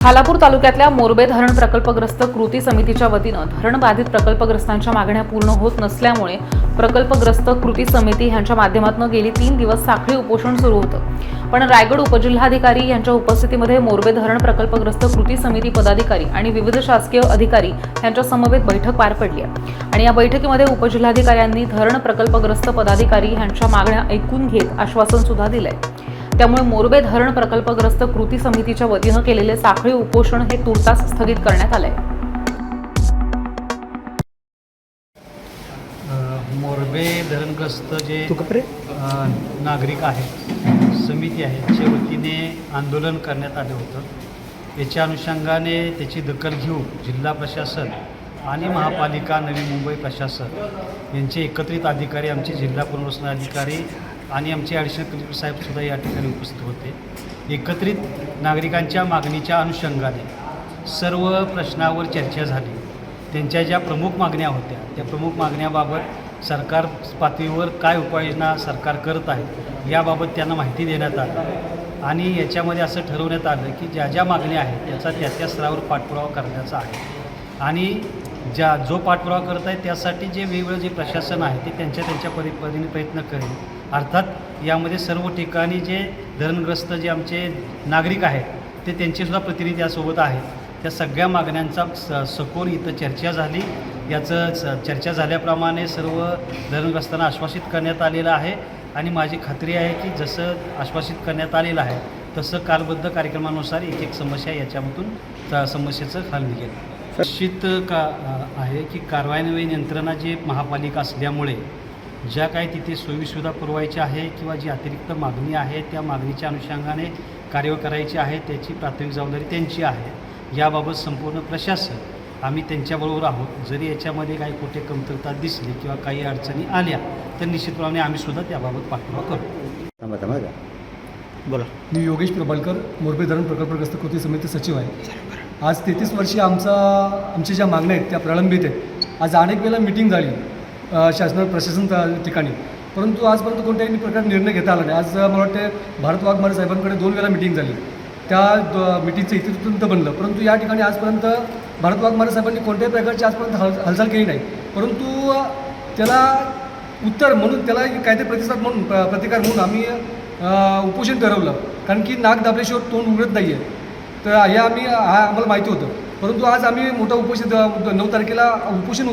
खालापूर तालुक्यातल्या मोरबे धरण प्रकल्पग्रस्त कृती समितीच्या वतीनं धरण बाधित प्रकल्पग्रस्तांच्या मागण्या पूर्ण होत नसल्यामुळे प्रकल्पग्रस्त कृती समिती यांच्या माध्यमातून गेली तीन दिवस साखळी उपोषण सुरू होतं. पण रायगड उपजिल्हाधिकारी यांच्या उपस्थितीमध्ये मोरबे धरण प्रकल्पग्रस्त कृती समिती पदाधिकारी आणि विविध शासकीय अधिकारी यांच्या समवेत बैठक पार पडली आहे. आणि या बैठकीमध्ये उपजिल्हाधिकाऱ्यांनी धरण प्रकल्पग्रस्त पदाधिकारी यांच्या मागण्या ऐकून घेत आश्वासन सुद्धा दिलंय. त्यामुळे मोरबे धरण प्रकल्पग्रस्त कृती समितीच्या वतीनं केलेले साखळी उपोषण हे तुर्तास स्थगित करण्यात आलंय. अ, मोरबे धरणग्रस्त जे नागरिक आहेत समिती आहे च्या वतीने आंदोलन करण्यात आलं होतं. याच्या अनुषंगाने त्याची दखल घेऊन जिल्हा प्रशासन आणि महापालिका नवी मुंबई प्रशासन यांचे एकत्रित अधिकारी आमचे जिल्हा पुनर्वसन अधिकारी आणि आमचे ॲडिशनल कलेक्टर साहेबसुद्धा या ठिकाणी उपस्थित होते. एकत्रित नागरिकांच्या मागणीच्या अनुषंगाने सर्व प्रश्नावर चर्चा झाली. त्यांच्या ज्या प्रमुख मागण्या होत्या त्या प्रमुख मागण्याबाबत सरकार पातळीवर काय उपाययोजना सरकार करत आहे याबाबत त्यांना माहिती देण्यात आली. आणि याच्यामध्ये असं ठरवण्यात आलं की ज्या ज्या मागण्या आहेत त्याचा त्या त्या स्तरावर पाठपुरावा करण्याचा आहे. आणि ज्या जो पाठपुरावा करत आहे त्यासाठी जे वेगवेगळं जे प्रशासन आहे ते त्यांच्या त्यांच्या परी परीने प्रयत्न करेल. अर्थात यामध्ये सर्व ठिकाणी जे धरणग्रस्त जे आमचे नागरिक आहेत ते त्यांचेसुद्धा प्रतिनिधी यासोबत आहेत. त्या सगळ्या मागण्यांचा स सखोल इथं चर्चा झाली. याचं स चर्चा झाल्याप्रमाणे सर्व धरणग्रस्तांना आश्वासित करण्यात आलेलं आहे. आणि माझी खात्री आहे की जसं आश्वासित करण्यात आलेलं आहे तसं कालबद्ध कार्यक्रमानुसार एक एक समस्या याच्यामधून त्या समस्येचं हल निघेल. निश्चित का आहे की कारवाईन्वयीन यंत्रणा जी महापालिका असल्यामुळे ज्या काही तिथे सोयीसुविधा पुरवायच्या आहे किंवा जी अतिरिक्त मागणी आहे त्या मागणीच्या अनुषंगाने कार्य करायची आहे त्याची प्राथमिक जबाबदारी त्यांची आहे. याबाबत संपूर्ण प्रशासन आम्ही त्यांच्याबरोबर आहोत. जरी याच्यामध्ये काही कुठे कमतरता दिसली किंवा काही अडचणी आल्या तर निश्चितप्रमाणे आम्ही सुद्धा त्याबाबत पाठपुरावा करू. बोला. मी योगेश प्रभालकर मोरबे धरण प्रकल्पग्रस्त कृती समिती सचिव आहे. आज तेहतीस वर्षी आमचा आमच्या ज्या मागण्या आहेत त्या प्रलंबित आहेत. आज अनेक वेळेला मिटिंग झाली. शासन प्रशासन ठिकाणी. परंतु आजपर्यंत कोणत्याही प्रकारे निर्णय घेता आला नाही. आज मला वाटते भारत वाघमारे साहेबांकडे दोन वेळा मिटिंग झाली. त्या द- मिटिंगचं इतिवृत्त बनलं. परंतु या ठिकाणी आजपर्यंत भारत वाघमारे साहेबांनी कोणत्याही प्रकारची आजपर्यंत हाल हालचाल केली नाही. परंतु त्याला उत्तर म्हणून त्याला कायदे प्रतिसाद म्हणून प्र- प्रतिकार म्हणून आम्ही उपोषण ठरवलं. कारण की नाक दाबल्याशिवाय तोंड उघडत नाही आहे तर हे आम्ही हा आम्हाला माहिती होतं. परंतु आज आम्ही मोठं उपोषण नऊ तारखेला उपोषण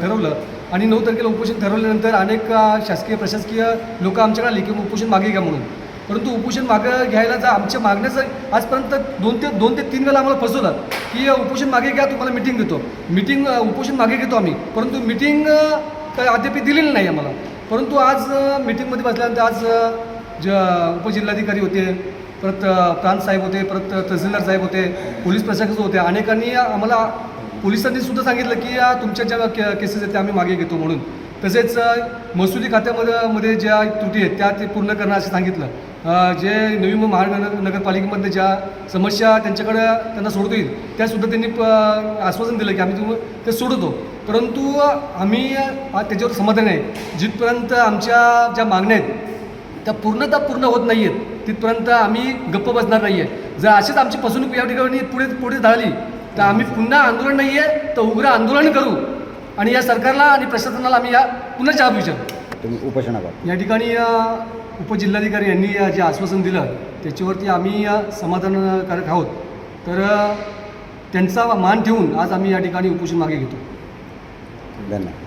ठरवलं. आणि नऊ तारखेला उपोषण ठरवल्यानंतर अनेक शासकीय प्रशासकीय लोक आमच्याकडे आले की उपोषण मागे घ्या म्हणून. परंतु उपोषण मागं घ्यायला जा आमच्या मागण्याचं आजपर्यंत दोन ते दोन ते तीन वेळा आम्हाला फसवलं की उपोषण मागे घ्या तुम्हाला मिटिंग देतो. मिटिंग उपोषण मागे घेतो आम्ही. परंतु मिटिंग अद्याप दिलेली नाही आम्हाला. परंतु आज मिटिंगमध्ये बसल्यानंतर आज ज उपजिल्हाधिकारी होते परत प्रांत साहेब होते परत तहसीलदार साहेब होते पोलीस प्रशासक होते. अनेकांनी आम्हाला पोलिसांनी सुद्धा सांगितलं की या तुमच्या ज्या के केसेस आहेत त्या आम्ही मागे घेतो म्हणून. तसेच महसुली खात्यामध्ये मध्ये ज्या त्रुटी आहेत त्या ते पूर्ण करणं असं सांगितलं. जे नवी महानगर नगरपालिकेमध्ये ज्या समस्या त्यांच्याकडे त्यांना सोडता येईल त्यासुद्धा त्यांनी प- आश्वासन दिलं की आम्ही तुम ते सोडवतो. परंतु आम्ही त्याच्यावर समाधान आहे. जिथपर्यंत आमच्या ज्या मागण्या आहेत त्या पूर्णतः पूर्ण होत नाही आहेत तिथपर्यंत आम्ही गप्प बसणार नाही आहे जर अशीच आमची फसवणूक या ठिकाणी पुढे पुढे झाली तर आम्ही पुन्हा आंदोलन नाही आहे तर उग्र आंदोलन करू. आणि या सरकारला आणि प्रशासनाला आम्ही या पुन्हा जबाब विचारू तुम्ही उपोषणाबाबत या ठिकाणी उपजिल्हाधिकारी यांनी जे आश्वासन दिलं त्याच्यावरती आम्ही समाधानकारक आहोत. तर त्यांचा मान ठेवून आज आम्ही या ठिकाणी उपोषण मागे घेतो. धन्यवाद.